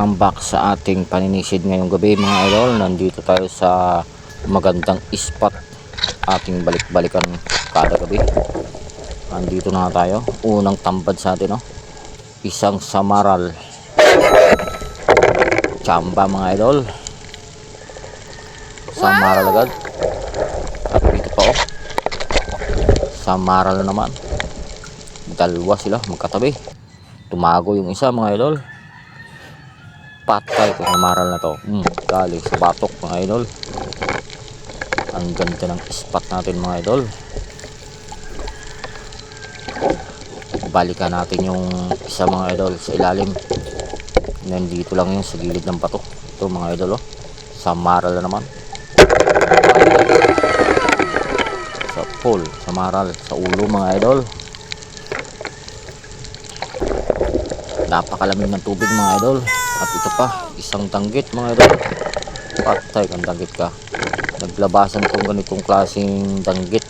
Welcome back sa ating paninisid ngayong gabi mga idol. Nandito tayo sa magandang spot ating balik-balikan kada gabi. Nandito na tayo. Unang tambad sa atin, no? Isang samaral. Chamba mga idol. Samaral agad. At dito pa, oh. Samaral na naman. Dalawa sila magkatabi. Tumago yung isa mga idol patay kung maral na to. Hmm, galing sa batok mga idol. Ang ganda ng spot natin mga idol. Balikan natin yung isa mga idol sa ilalim. Nandito lang yun sa gilid ng batok. Ito mga idol oh. sa maral na naman. Sa pool sa maral sa ulo mga idol. Napakalamig ng tubig mga idol at ito pa isang tanggit mga idol. Patay kang tanggit ka. Naglabasan kong ganitong klaseng tanggit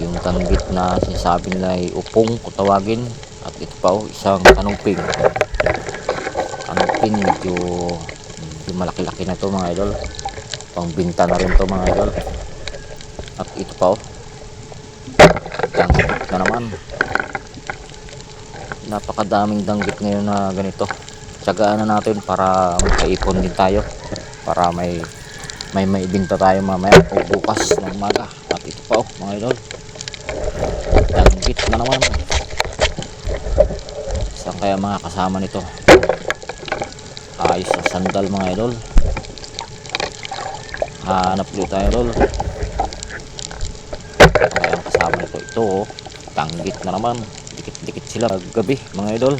yung tanggit na sinasabi nila ay upong kung tawagin at ito pa oh, isang kanuping kanuping medyo medyo malaki-laki na to mga idol. Pangbinta na rin to mga idol. At ito pa oh. Tanggit na naman. Napakadaming danggit ngayon na ganito tsagaan na natin para makaipon din tayo. Para may may maibinta tayo mamaya o bukas ng umaga. At ito pa oh mga idol. Danggit na naman. Saan kaya mga kasama nito? Ayos na sandal mga idol. Hanap ulit tayo idol. Kaya ang kasama nito ito oh. Danggit na naman. Dikit-dikit sila. Gabi mga idol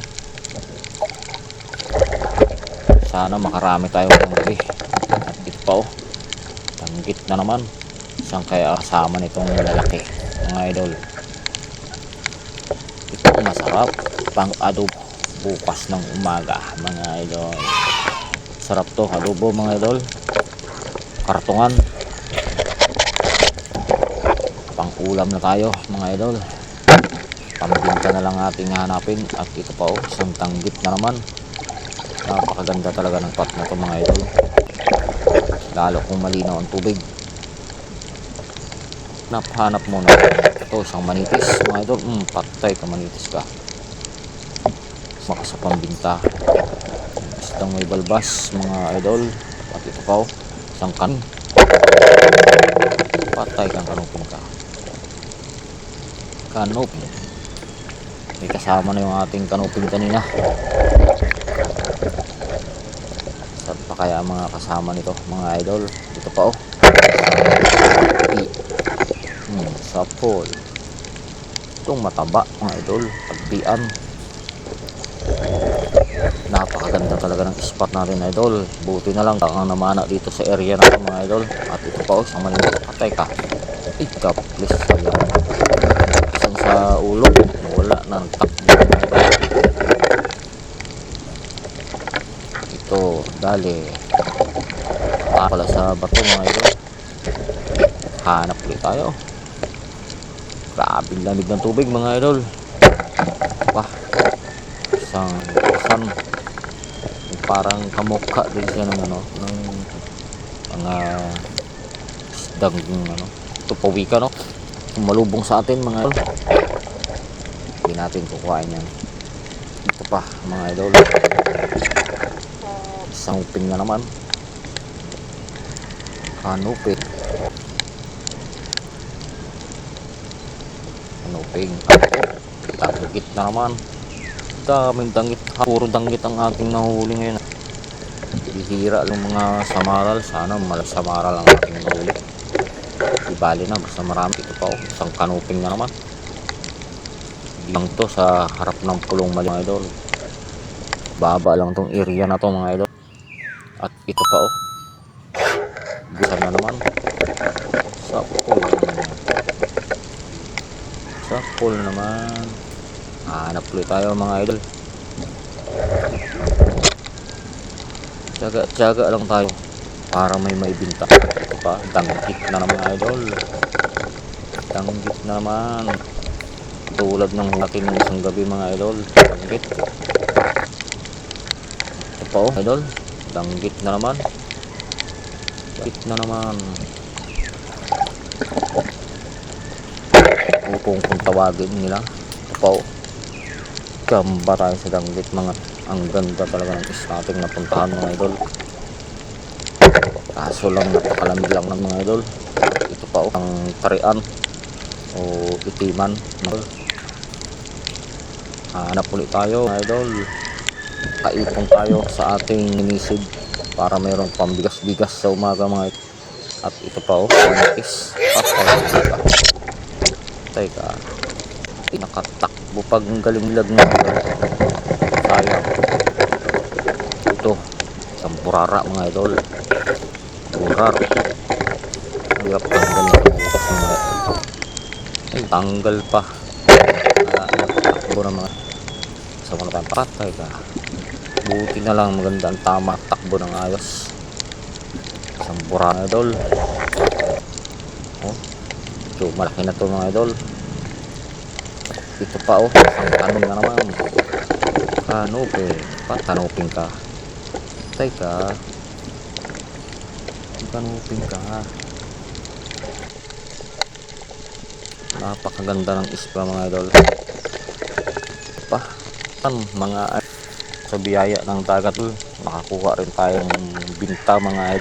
sana makarami tayo ng gabi at pa oh. Tanggit na naman. Saan kaya kasama nitong lalaki mga idol? Ito masarap. Pang adobo. Bukas ng umaga mga idol. Sarap to adobo mga idol. Kartongan. Pang ulam na tayo mga idol. Pambinta na lang ating hanapin. At ito pa oh isang tanggit na naman napakaganda talaga ng pot na to mga idol. Lalo kung malinaw ang tubig. Napahanap mo na ito isang manitis mga idol. Hmm, patay ka manitis ka. Sa pambinta. Isang may balbas mga idol. At ito pa oh isang kan. Patay kang kanupin ka. Kanop may kasama na yung ating kanupin kanina saan pa kaya ang mga kasama nito mga idol. Dito pa oh. Hmm, sapol. Itong mataba mga idol. Pagpian napakaganda talaga ng spot natin idol. Buti na lang ang namana dito sa area na to, mga idol. At ito pa oh isang maliit patay ka ikaw please isang sa ulo wala ng takbo mga idol ito ah, pala sa bato mga idol. Hanap ulit tayo. Grabe lamig ng tubig mga idol. Wah. Isang isang parang kamukha din siya ng ano ng mga isdang ano tupawika no? Malubong sa atin mga idol. Hindi natin kukuhain yan. Ito pa mga idol isang uping na naman. Kanupin kanupin tanggit na naman. Daming tanggit puro tanggit ang ating nahuli ngayon. Bihira lang mga samaral. Sana malas samaral ang ating nahuli. Di bali na basta marami. Ito pa oh. isang kanuping na naman. Lang to sa harap ng pulong mali mga idol. Baba lang tong area na to mga idol at ito pa oh. Gusan na naman. Sa pool sa pool naman. Hanap ulit tayo mga idol. Tsaga lang tayo. Para may maibinta. Ito pa danggit na naman idol. Danggit na naman. Tulad ng natin ng isang gabi mga idol. Danggit. Ito pa oh, idol. Danggit na naman. Danggit na naman. Upong kung tawagin nila. Oh. Gamba tayo sa danggit mga ang ganda talaga ng is nating napuntahan mga idol. Kaso lang napakalamig lang ng mga idol. Ito pa oh, ang tarian o itiman. Hanap ulit tayo mga idol. Kaipon tayo sa ating minisid para mayroong pambigas-bigas sa umaga mga idol. At ito pa oh, is Patay ka. Patay ka. Nakatakbo pag galing lag na. Sayang. Ito, isang burara mga idol. Burar. Hirap tanggal na bukas mga Ay, tanggal pa. Ah, takbo na mga sa mga tayong patay ka. Buti na lang maganda ang tama takbo ng ayos. Isang burara idol. Oh, ito, malaki na to mga idol. Ito pa oh, ang tanong na naman. Kanope, patanoping ka. Tay ka. Kanoping ka. Napakaganda ng ispa mga idol. Pa, tan mga sa biyaya ng dagat nakakuha rin tayong binta mga.